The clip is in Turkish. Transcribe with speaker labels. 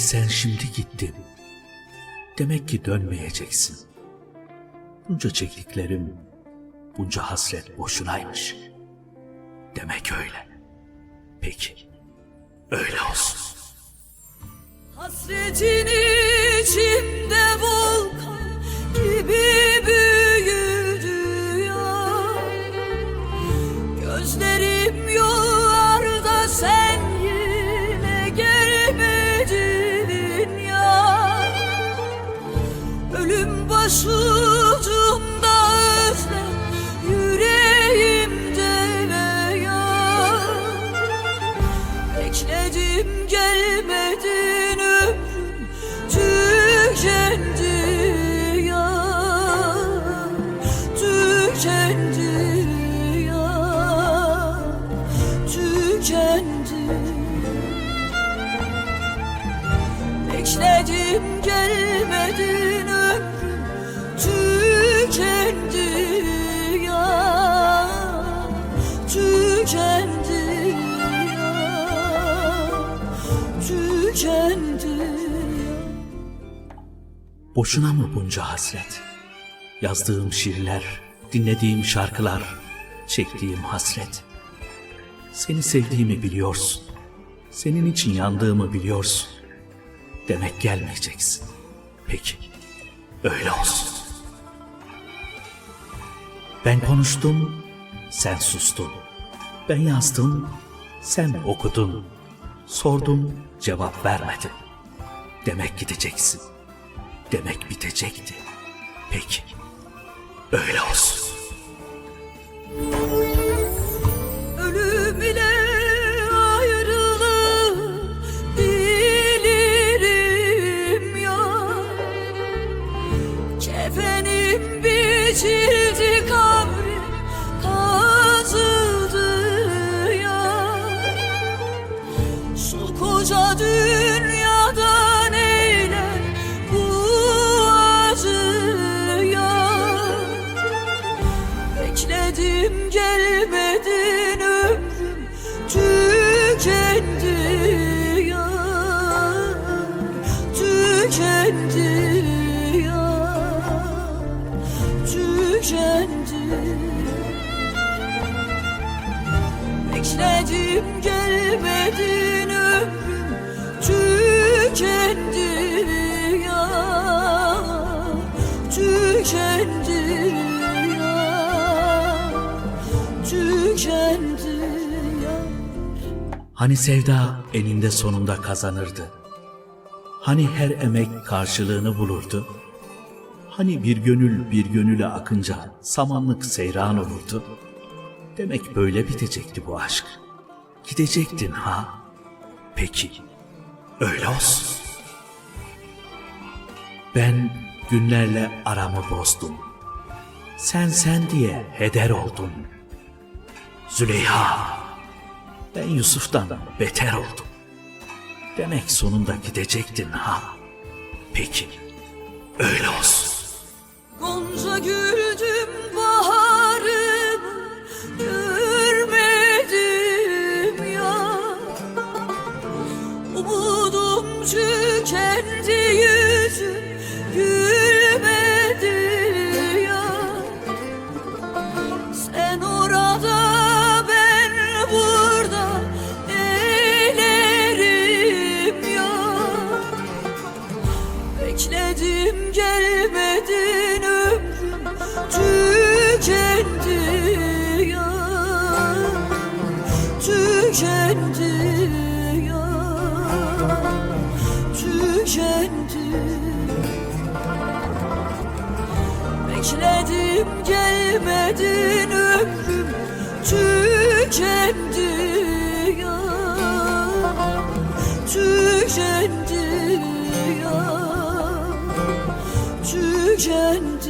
Speaker 1: sen şimdi gittin. Demek ki dönmeyeceksin. Bunca çektiklerim, bunca hasret boşunaymış. Demek öyle. Peki, öyle olsun.
Speaker 2: Hasretin içimde volkan gibi büyüdü ya Gözlerim yollarda sen Bekledim gelmedin ömrüm tükendi ya Tükendi ya Tükendi
Speaker 1: Boşuna mı bunca hasret? Yazdığım şiirler, dinlediğim şarkılar, çektiğim hasret. Seni sevdiğimi biliyorsun. Senin için yandığımı biliyorsun. Demek gelmeyeceksin. Peki, öyle olsun. Ben konuştum, sen sustun. Ben yazdım, sen okudun. Sordum, cevap vermedin. Demek gideceksin. Demek bitecekti. Peki, öyle olsun.
Speaker 2: Kefenim biçildi kabrim kazıldı ya. Şu koca dünyadan Tükendi Bekledim gelmedin ömrüm tükendi ya Tükendi ya Tükendi
Speaker 1: Hani sevda eninde sonunda kazanırdı. Hani her emek karşılığını bulurdu. Hani bir gönül bir gönüle akınca samanlık seyran olurdu. Demek böyle bitecekti bu aşk. Gidecektin ha? Peki, öyle olsun. Ben günlerle aramı bozdum. Sen sen diye heder oldun. Züleyha, ben Yusuf'tan beter oldum. Demek sonunda gidecektin ha? Peki, öyle olsun.
Speaker 2: Gonca güldüm baharımı görmedim ya. Umudum tükendi yüzüm gülmedi ya. Sen orada ben burada eylerim ya. Bekledim gelmedin ya Tükendi Bekledim gelmedin ömrüm tükendi ya Tükendi ya. Tükendi